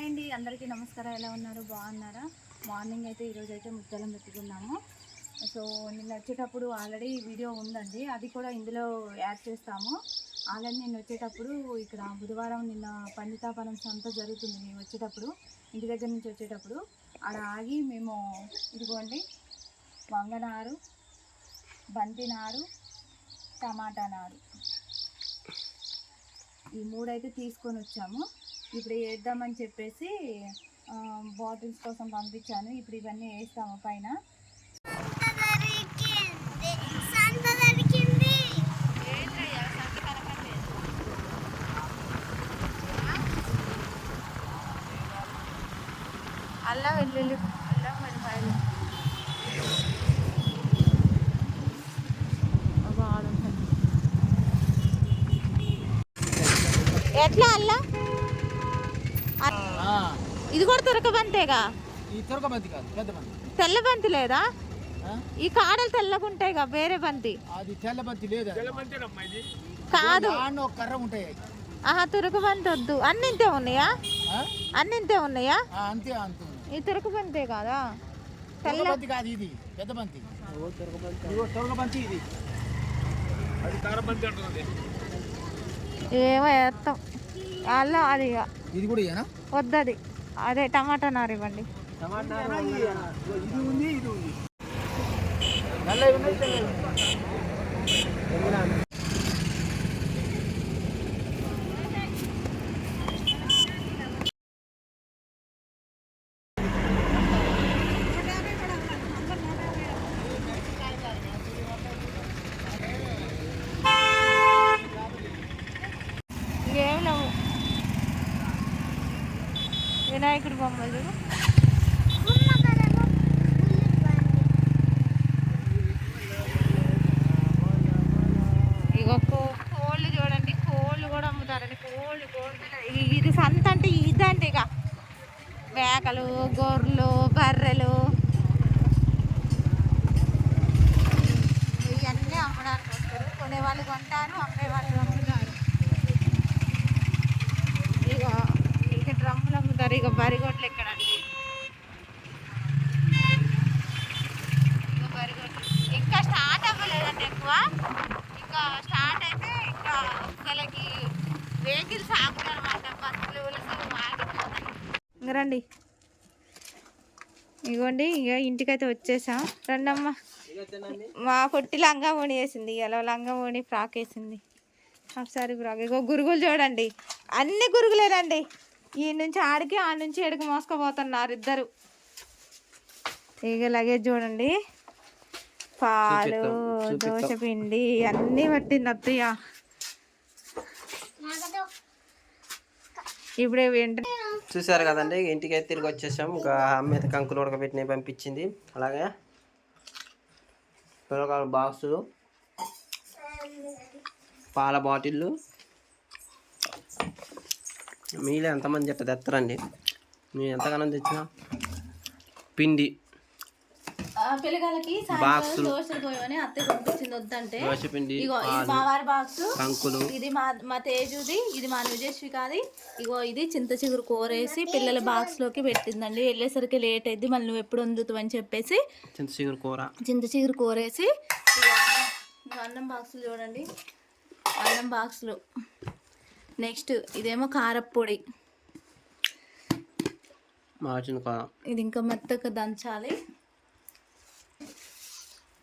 Hi అండి అందరికీ నమస్కారం. ఎలా ఉన్నారు? బాగున్నారా? మార్నింగ్ అయితే ఈరోజు అయితే ముద్దలం పెట్టుకున్నాము. సో నిన్న వచ్చేటప్పుడు ఆల్రెడీ వీడియో ఉందండి. అది కూడా ఇందులో యాడ్ చేస్తాము. ఆల్రెడీ నేను వచ్చేటప్పుడు ఇక్కడ బుధవారం నిన్న పండితాపనం సంత జరుగుతుంది. మేము వచ్చేటప్పుడు ఇంటి దగ్గర నుంచి వచ్చేటప్పుడు. ఆడ ఆగి మేము ఇదిగోండి వంగనారు బంతి నారు టమాటా నారు ఈ మూడైతే తీసుకొని వచ్చాము. ఇప్పుడు వేద్దామని చెప్పేసి బాటిల్స్ కోసం పంపించాను. ఇప్పుడు ఇవన్నీ వేస్తాము పైన అల్లం వెల్లుల్లి అల్లం వెల్లిపాయలు అగో ఆడుంటుంది. ఎట్లా అల్లా ఇది కూడా కాదు బంతి. తెల్ల బంతి లేదా? ఈ కాడలు తెల్లగుంటాయిగా వేరే బంతి. అది తెల్ల బంతి లేదు? కాదు. కర్ర ఉంటాయి ఆహా తురక బంతి వద్దు. అన్ని ఇంతే ఉన్నాయా? అన్ని ఇంతే ఉన్నాయా? అంతే అంతే. ఈ తురక బంతే కాదా? తెల్ల బంతి కాదు ఇది పెద్ద బంతి. ఇదిగో తురక బంతి ఇది. ఏమో వేస్తాం. అల్లం అది ఇక. ఇది కూడా వద్దది. అదే టమాటా నారు ఇవ్వండి. ఇది niye kurban bayramı? డ్రమ్ములు ఇక బరిగొడ్లు ఎక్కడండి? ఇంకా స్టార్ట్ అవ్వలేదండి ఎక్కువ. ఇంకా స్టార్ట్ అయితే ఇంకా అసలకి వెహికల్స్ ఆగుతారన్నమాట బస్సులు ఆగిపోతాయి రండి. ఇగోండి ఇక ఇంటికైతే వచ్చేసాం. రండమ్మా. మా పొట్టి లంగా ఓణి వేసింది. ఇలా లంగా ఓణి ఫ్రాక్ వేసింది. ఒకసారి ఫ్రాక్. ఇగో గురుగులు చూడండి. అన్ని గురుగులేనండి. ఈ నుంచి ఆడికి ఆ నుంచి ఎడికి మోసుకుపోతున్నారు ఇద్దరు. ఇక లగేజ్ చూడండి. పాలు దోశ పిండి అన్నీ పట్టింది అత్తయ్య. ఇప్పుడు వెంటనే చూసారు కదండి ఇంటికి అయితే తిరిగి వచ్చేసాం ఇంకా అమ్మ అయితే కంకులు ఉడకబెట్టినవి పంపించింది. అలాగే పిల్లకాయల బాక్స్ పాల బాటిళ్ళు మీలో ఎంతమంది చెట్ట తెస్తారండి మేము ఎంతగానో తెచ్చినా? పిండి. పిల్లగాళ్ళకి బాక్సులు. దోశలు పోయమని అత్తయ్య పంపించింది వద్దంటే. దోశ పిండి ఇగో ఇది పాలు మా వారి బాక్స్ కంకులు. ఇది మా మా తేజుది ఇది మా విజయశ్వికాది ఇగో ఇది చింత చిగురు కూరేసి పిల్లల బాక్స్లోకి పెట్టిందండి. వెళ్ళేసరికి లేట్ అయింది మళ్ళీ నువ్వు ఎప్పుడు వండుతావు అని చెప్పేసి చింత చిగురు కూర. చింత చిగురు కూరేసి అన్నం బాక్సులు చూడండి. అన్నం బాక్సులు నెక్స్ట్ ఇదేమో కారప్పొడి ఇది ఇంకా మెత్తగా దంచాలి.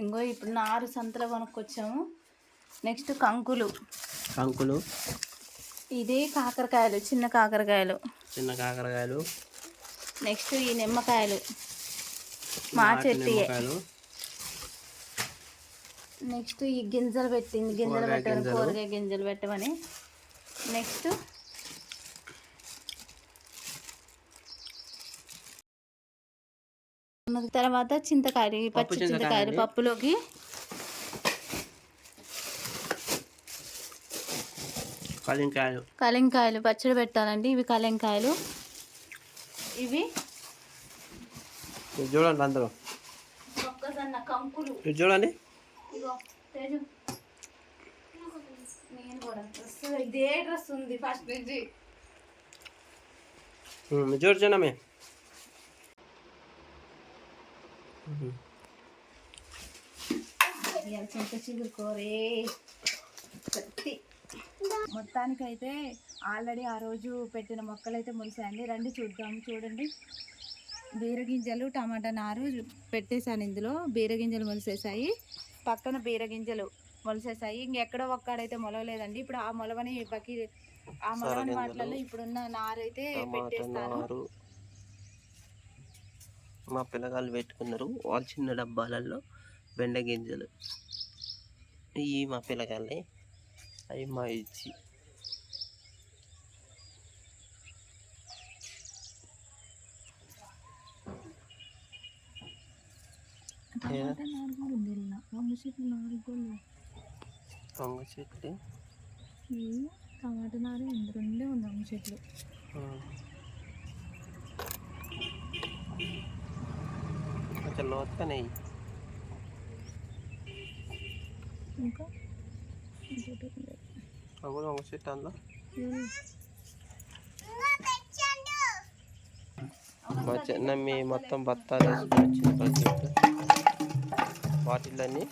ఇంకో ఇప్పుడు నారు సంతలో కొనుక్కొచ్చాము. నెక్స్ట్ కంకులు. కంకులు. ఇది కాకరకాయలు చిన్న కాకరకాయలు. చిన్న కాకరకాయలు. నెక్స్ట్ ఈ నిమ్మకాయలు. మా చెట్టు నెక్స్ట్ ఈ గింజలు పెట్టింది. గింజలు గింజలు. కూరగాయ గింజలు పెట్టమని. నెక్స్ట్. తర్వాత పప్పు పచ్చి అండి. పప్పులోకి. కలింకాయలు. పచ్చడి పెట్టాలండి ఇవి కలింకాయలు. ఇవి చూడండి అందరూ. చూడండి. అసలు ఇదే డ్రెస్ ఉంది ఫస్ట్ మొత్తానికైతే ఆల్రెడీ ఆ రోజు పెట్టిన మొక్కలైతే ములిసాయండి. రండి చూద్దాము చూడండి. బీరగింజలు టమాటా నారు పెట్టేశాను ఇందులో. బీరగింజలు మురిసేసాయి పక్కన బీరగింజలు మొలిసేసాయి. ఇంకెక్కడో ఒక్కడైతే మొలవలేదండి. ఇప్పుడు ఆ మొలవని బకి ఆ మొలవని వాటిలలో ఇప్పుడున్న నారు అయితే టమాటా పెట్టేస్తాను. మా పిల్లగాళ్ళు పెట్టుకున్నారు. వాళ్ళు చిన్న డబ్బాలలో బెండ గింజలు. ఇవి మా పిల్లగాళ్ళే అవి మా ఇచ్చి. టమాటా ఉంది ఇలా. వంగ చెట్లు ఇవి టమాటా నారు ఉంది రెండే ఉంది వంగ చెట్లు. కొంచెం లోతుగానే. ఇంకా ఇంకోటి ఉంది. అవి కూడా వంగ చెట్టు అందులో మా చిన్న మీ మొత్తం బత్తాలు వేసుకొని వచ్చింది బగ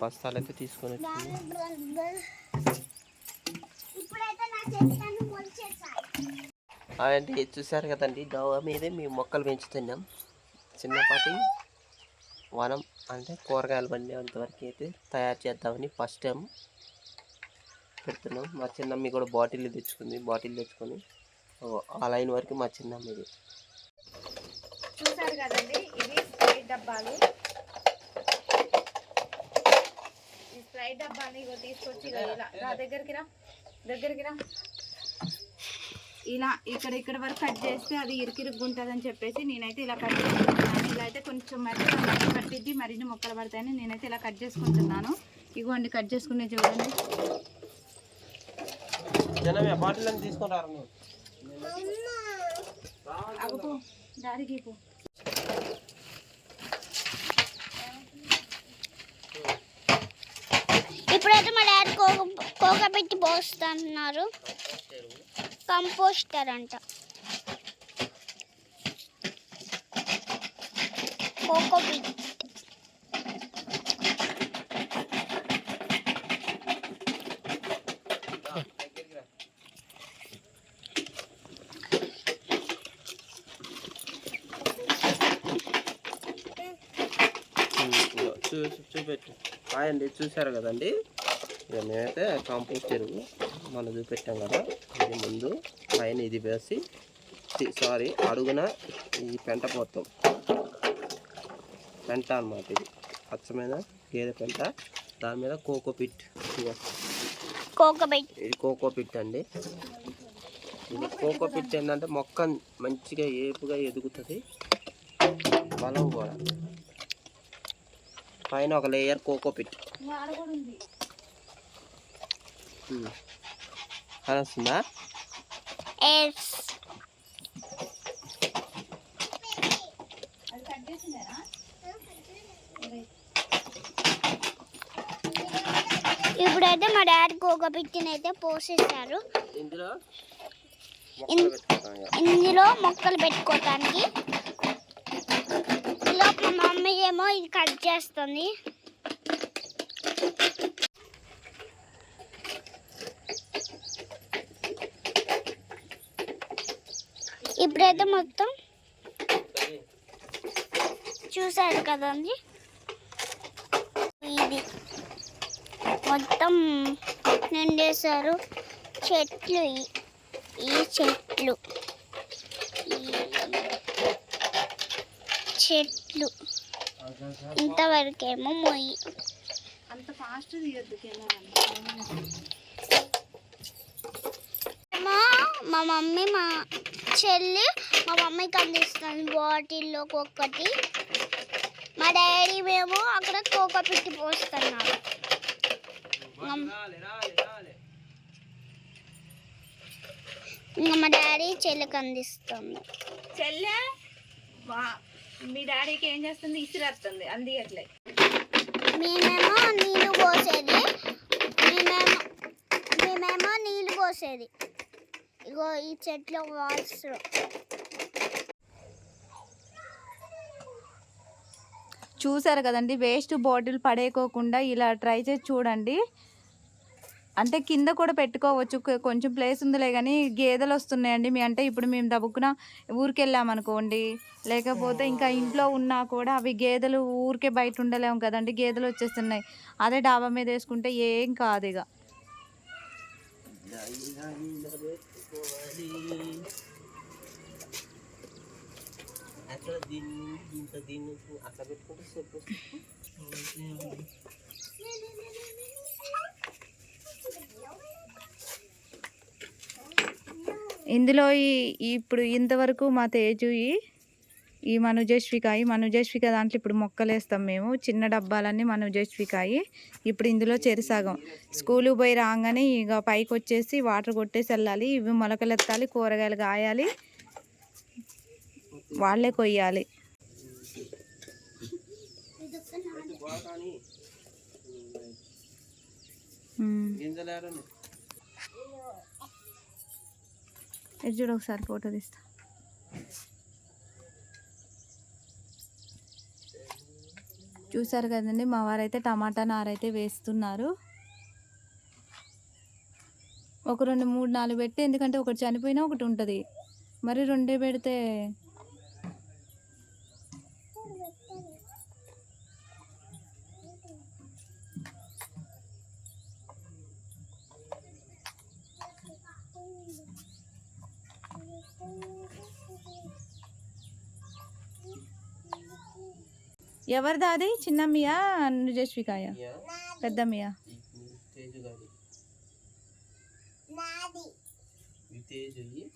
బస్తాలు అయితే తీసుకొని అంటే చూసారు కదండి దోవ మీదే మేము మొక్కలు పెంచుతున్నాం చిన్నపాటి వనం అంటే కూరగాయలు పండేంతవరకు అయితే తయారు చేద్దామని ఫస్ట్ టైం పెడుతున్నాం. మా చిన్నమ్మి కూడా బాటిల్ తెచ్చుకుంది బాటిల్ తెచ్చుకొని. ఆ లైన్ వరకు మా చిన్నమ్మ ఇది. చూసారు కదండి ఇవి స్ప్రైట్ డబ్బాలు ఈ స్ప్రైట్ డబ్బాని ఇగో తీసుకొచ్చి ఇలా. రా దగ్గరికి రా. దగ్గరికి రా. ఇలా ఇక్కడ ఇక్కడ వరకు కట్ చేస్తే అది ఇరుకిరుగ్గా ఉంటుందని చెప్పేసి నేనైతే ఇలా కట్ చేసుకుంటున్నాను. ఇలా అయితే కొంచెం మరింత పట్టిద్ది మరిన్ని మొక్కలు పడతాయని నేనైతే ఇలా కట్ చేసుకుంటున్నాను. ఇగోండి కట్ చేసుకునే చూడండి. జనమే బాటిల్ అని తీసుకొని రారు నువ్వు అగపో దారికి పో ఇప్పుడైతే మా కోక కోక పెట్టి పోస్తున్నారు. కంపోస్టర్ అంట కోకో పిట్ చూపెట్టు. అండి చూసారు కదండి? ఇక మేమైతే కాంపోస్ట్ ఎరువు మనం చూపెట్టాం కదా. ఇది ముందు పైన ఇది వేసి సారీ అడుగున ఈ పెంట పోతాం పెంట అన్నమాట ఇది. అచ్చమైన గేదె పెంట. దాని మీద కోకో పిట్. ఇది కోకో పిట్ అండి. ఇది కోకో పిట్ ఏంటంటే మొక్క మంచిగా ఏపుగా ఎదుగుతుంది. బలం కూడా. పైన ఒక లేయర్ కోకో పిట్. చేసిందేనా ఇప్పుడైతే మా డాడీ కోక పెట్టిన అయితే పోసేసారు ఇందులో. ఇందులో మొక్కలు పెట్టుకోవటానికి ఇలా మా మమ్మీ ఏమో ఇది కట్ చేస్తుంది. ఇప్పుడైతే మొత్తం చూసారు కదండి ఇది మొత్తం నిండేశారు. చెట్లు ఈ- చెట్లు. చెట్లు. ఇంతవరకేమో మొయ్యి. అంత ఫాస్ట్ మా మమ్మీ మా చెల్లి మా మమ్మీకి అందిస్తుంది బాటిల్లో ఒక్కటి మా డాడీ మేము అక్కడ కోక పెట్టి పోస్తున్నారు ఇంకా మా డాడీ చెల్లికి అందిస్తుంది. చెల్లె మీ డాడీకి ఏం చేస్తుంది? ఇసిరేస్తుంది అందియట్లే. మేమేమో నీళ్ళు పోసేది. మేమేమో మేమేమో నీళ్ళు పోసేది. ఇగో ఈ చెట్లు వాల్స్ చూసారు కదండి వేస్ట్ బాటిల్ పడేయకోకుండా ఇలా ట్రై చేసి చూడండి. అంటే కింద కూడా పెట్టుకోవచ్చు కొంచెం ప్లేస్ ఉందిలే కానీ గేదెలు వస్తున్నాయండి. మీ అంటే ఇప్పుడు మేము దబ్బుకున ఊరికి వెళ్ళామనుకోండి లేకపోతే ఇంకా ఇంట్లో ఉన్నా కూడా అవి గేదెలు ఊరికే బయట ఉండలేము కదండి గేదెలు వచ్చేస్తున్నాయి. అదే డాబా మీద వేసుకుంటే ఏం కాదు ఇక దీన్ని దీన్ని అట్లా పెట్టుకుంటే సేపు ఇందులో ఈ ఇప్పుడు ఇంతవరకు మా తేజు ఈ ఈ మనుజేశ్వికాయి మనుజేశ్విక దాంట్లో ఇప్పుడు మొక్కలు వేస్తాం మేము చిన్న డబ్బాలన్నీ మనుజేశ్వికాయి ఇప్పుడు ఇందులో చెరిసాగం స్కూలు పోయి రాగానే ఇక పైకి వచ్చేసి వాటర్ కొట్టేసి వెళ్ళాలి ఇవి మొలకలు ఎత్తాలి కూరగాయలు కాయాలి వాళ్ళే కొయ్యాలి. కానీ చూడు ఒకసారి ఫోటో తీస్తా. చూసారు కదండి మా వారైతే టమాటా నారైతే వేస్తున్నారు. ఒక రెండు మూడు నాలుగు పెట్టి ఎందుకంటే ఒకటి చనిపోయినా ఒకటి ఉంటుంది. మరి రెండే పెడితే ఎవరిదా అది? చిన్నమ్మియా? నుజస్వికాయ ఇయ్యి.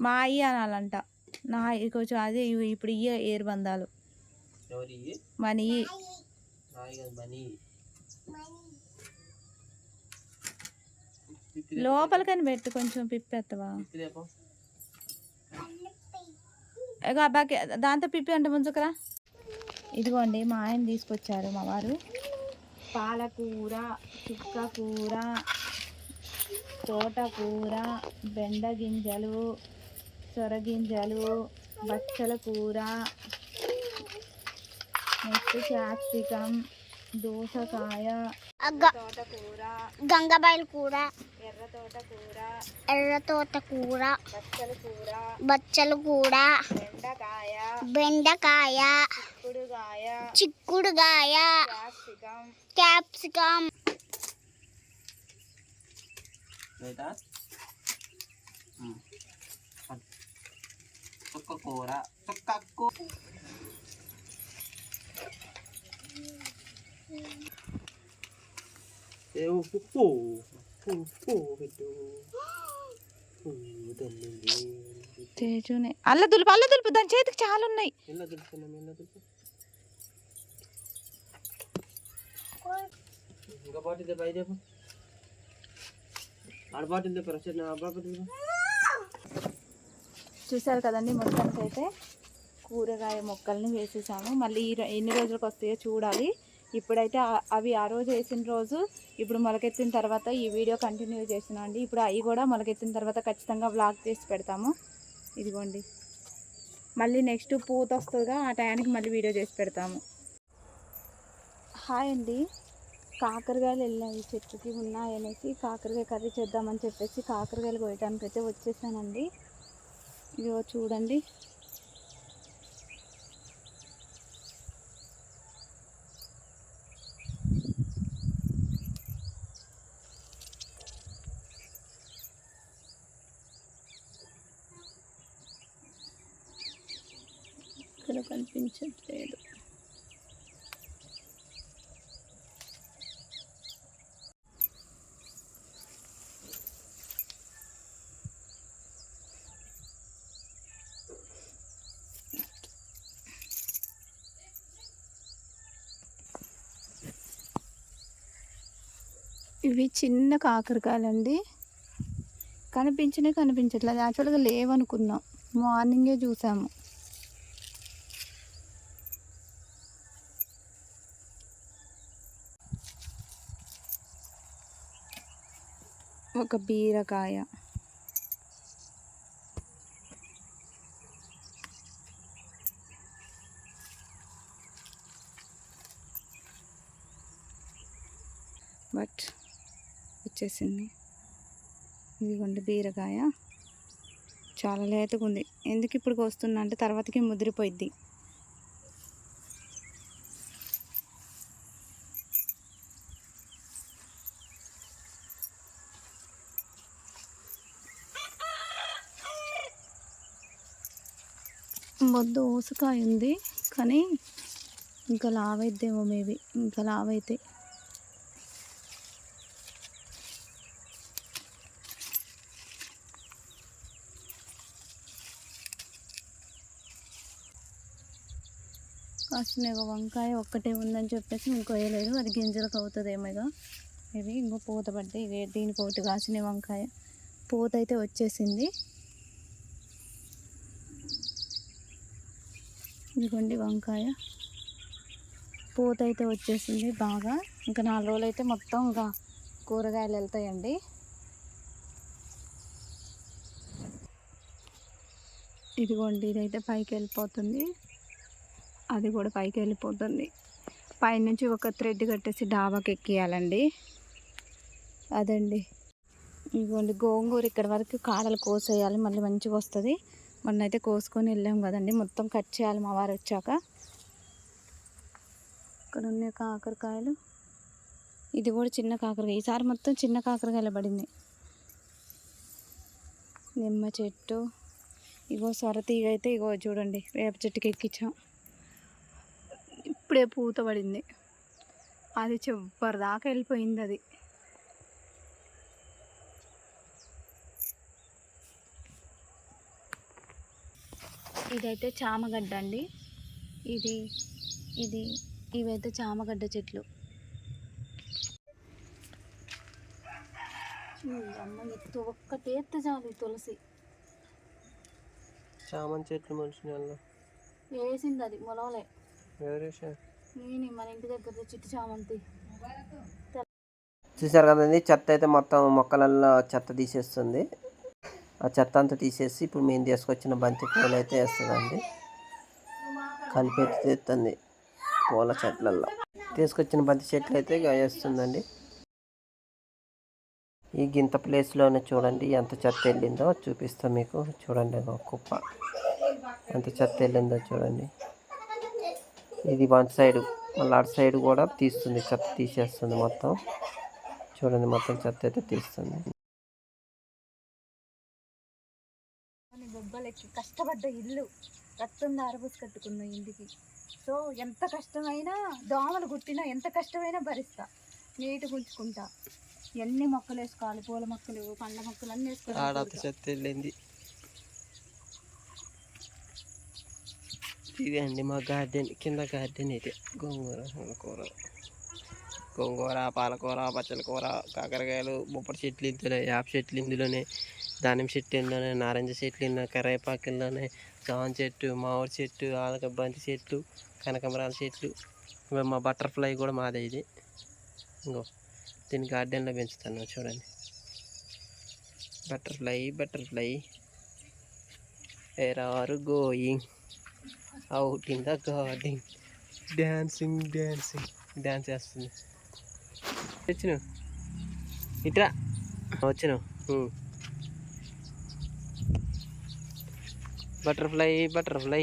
మా అయ్యి అనాలంట. నా కొంచెం అదే ఇవి ఇప్పుడు ఇయ్య ఏరు బంధాలు? మన. లోపలికని పెట్టు కొంచెం పిప్పేత్తవా పిప్పి అబ్బాకి దాంతో పిప్పి అంటే ముంచుకరా. ఇదిగోండి మా ఆయన తీసుకొచ్చారు మా వారు. పాలకూర చుక్కకూర తోటకూర బెండ గింజలు సొరగింజలు బచ్చల కూర నెక్స్ట్ క్యాప్సికం దోసకాయ తోటకూర. గంగబాయిల కూర. ఎర్ర తోటకూర. ఎర్ర తోట కూర బచ్చల కూర. బచ్చల కూర. బెండకాయ. బెండకాయ. చిక్కుడుకాయ చిక్కుడుగాయ. క్యాప్సికం. ఉమ్. చుక్క కూర. చుక్క కూర ఉప్పు ఉప్పు పెట్టు. తేజునే. అల్ల దులుపు అల్ల దులుపు. దాని చేతికి చాలా ఉన్నాయి. ఇంకా బాటిల్ ఆడ బాటిల్ చూసారు కదండి మొత్తానికి అయితే కూరగాయ మొక్కల్ని వేసేసాము. మళ్ళీ ఎన్ని రోజులకు వస్తాయో చూడాలి. ఇప్పుడైతే అవి ఆ రోజు వేసిన రోజు ఇప్పుడు మొలకెత్తిన తర్వాత ఈ వీడియో కంటిన్యూ చేస్తున్నాం అండి. ఇప్పుడు అవి కూడా మొలకెత్తిన తర్వాత ఖచ్చితంగా వ్లాగ్ చేసి పెడతాము. ఇదిగోండి. మళ్ళీ నెక్స్ట్ పూత వస్తుందిగా ఆ టయానికి మళ్ళీ వీడియో చేసి పెడతాము. హాయ్ అండి. కాకరకాయలు వెళ్ళాయి చెట్టుకి ఉన్నాయనేసి కాకరకాయ కర్రీ చేద్దామని చెప్పేసి కాకరకాయలు కోయటానికి అయితే వచ్చేసానండి. ఇదిగో చూడండి. ఇవి చిన్న కాకరకాయలండి. కనిపించినవి కనిపించట్లేదు. యాక్చువల్గా లేవనుకున్నాం. మార్నింగే చూసాము. ఒక బీరకాయ. బట్ వచ్చేసింది. ఇదిగోండి బీరకాయ. చాలా లేతగా ఉంది. ఎందుకు ఇప్పుడు కోస్తున్నా అంటే తర్వాతకి ముదిరిపోయిద్ది. వద్దు ఊసకాయ ఉంది. కానీ ఇంకా లావైద్దేమో మేబీ. ఇంకా లావైతే. ఫస్ట్ నేను వంకాయ ఒక్కటే ఉందని చెప్పేసి ఇంకో వేయలేదు అది గింజలకు అవుతుందేమోగా ఇవి ఇంకో పూత పడ్డాయి. ఇవి దీనికి ఒకటి కాసిన వంకాయ. పూత అయితే వచ్చేసింది. ఇదిగోండి వంకాయ. పూత అయితే వచ్చేసింది బాగా. ఇంకా నాలుగు రోజులు అయితే మొత్తం ఇంకా కూరగాయలు వెళ్తాయండి. ఇదిగోండి ఇదైతే పైకి వెళ్ళిపోతుంది. అది కూడా పైకి వెళ్ళిపోతుంది పైనుంచి ఒక థ్రెడ్ కట్టేసి డాబాకి ఎక్కియాలండి. అదండి. ఇదిగోండి గోంగూర ఇక్కడ వరకు కాడలు కోసేయాలి మళ్ళీ మంచిగా వస్తుంది. మొన్న అయితే కోసుకొని వెళ్ళాం కదండి మొత్తం కట్ చేయాలి మా వారు వచ్చాక. ఇక్కడ ఉన్న కాకరకాయలు. ఇది కూడా చిన్న కాకరకాయ ఈసారి మొత్తం చిన్న కాకరకాయలు పడింది. నిమ్మ చెట్టు. ఇగో సొరతీగ అయితే ఇగో చూడండి వేప చెట్టుకి ఎక్కించాం ఇప్పుడే పూత పడింది. అది చివరి దాకా వెళ్ళిపోయింది అది. ఇదైతే చామగడ్డ అండి. ఇది ఇది ఇవైతే చామగడ్డ చెట్లు. అమ్మ ఎత్తు ఒక్కటే ఎత్తే చాలు తులసి. చామంతి చెట్లు మనిషి నెలలో వేసింది అది మొలవలే. నేను మన ఇంటి దగ్గర చిట్టు చామంతి. చూసారు కదండి చెత్త అయితే మొత్తం మొక్కలలో చెత్త తీసేస్తుంది. ఆ చెత్త అంతా తీసేసి ఇప్పుడు మేము తీసుకొచ్చిన బంతి పూలు అయితే వేస్తుందండి. కలిపి అయితే తెస్తుంది పూల చెట్లల్లో. తీసుకొచ్చిన బంతి చెట్లు అయితే వేస్తుందండి. ఈ గింత ప్లేస్లోనే చూడండి ఎంత చెత్త వెళ్ళిందో చూపిస్తాం మీకు. చూడండి కుప్ప. ఎంత చెత్త వెళ్ళిందో చూడండి. ఇది వన్ సైడ్ మళ్ళీ అటు సైడ్ కూడా తీస్తుంది చెత్త తీసేస్తుంది మొత్తం. చూడండి మొత్తం చెత్త అయితే తీస్తుంది. అని బొబ్బలెక్కి కష్టపడ్డ ఇల్లు రక్తం దారబోసి కట్టుకున్న ఇంటికి. సో ఎంత కష్టమైనా దోమలు కుట్టినా ఎంత కష్టమైనా భరిస్తా. నీట్గా ఉంచుకుంటా ఎన్ని మొక్కలు వేసుకోవాలి పూల మొక్కలు పండ్ల మొక్కలు అన్నీ ఆడంత వేసుకోవాలి చెత్త వెళ్ళింది. ఇది అండి మా గార్డెన్ కింద గార్డెన్ ఇది. గోంగూర కూర గోంగూర పాలకూర పచ్చల కూర కాకరకాయలు బొప్పటి చెట్లు ఇందులో యాప చెట్లు ఇందులోనే దానిమ్మ చెట్టు ఇందులోనే నారింజ చెట్లు ఇందులో కరేపాకు జామ చెట్టు మామిడి చెట్టు ఆలక బంతి చెట్లు కనకమరాల చెట్లు మా బటర్ఫ్లై కూడా మాదే ఇది. ఇంకో దీన్ని గార్డెన్లో పెంచుతాను చూడండి. Butterfly butterfly. Where are going out in the garden dancing dancing dance చేస్తుంది. వచ్చిన ఇట్రా. వచ్చిన బటర్ఫ్లై బటర్ఫ్లై.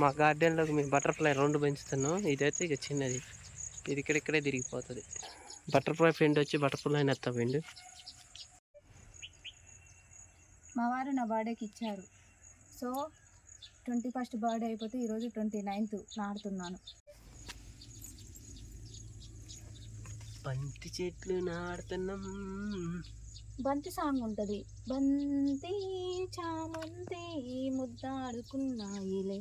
మా గార్డెన్లోకి మేము బటర్ఫ్లై రెండు పెంచుతున్నాం. ఇదైతే ఇక చిన్నది. ఇది ఇక్కడిక్కడే తిరిగిపోతుంది. బటర్ఫ్లై ఫ్రెండ్ వచ్చి బటర్ఫ్లై నెత్త ఫ్రెండ్ మా వారు నా బర్త్డేకి ఇచ్చారు. సో ట్వంటీ ఫస్ట్ బర్త్డే అయిపోతే ఈరోజు ట్వంటీ నైన్త్ నాడుతున్నాను. బంతి చెట్లు నాడుతున్నాం. బంతి సాంగ్ ఉంటుంది. బంతి చామంతి ముద్దాడుకున్నాయిలే.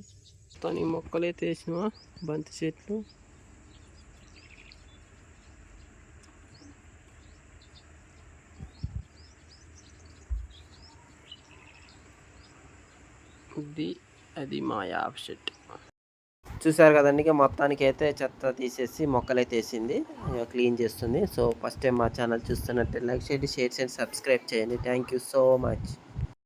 తని మొక్కలైతే వేసినావా బంతి చెట్లు? ఇది అది మా యాప్ షెట్. చూసారు కదండి ఇక మొత్తానికి అయితే చెత్త తీసేసి మొక్కలైతే వేసింది క్లీన్ చేస్తుంది. సో ఫస్ట్ టైం మా ఛానల్ చూస్తున్నట్టే లైక్ చేయండి షేర్ చేయండి సబ్స్క్రైబ్ చేయండి. Thank you so much.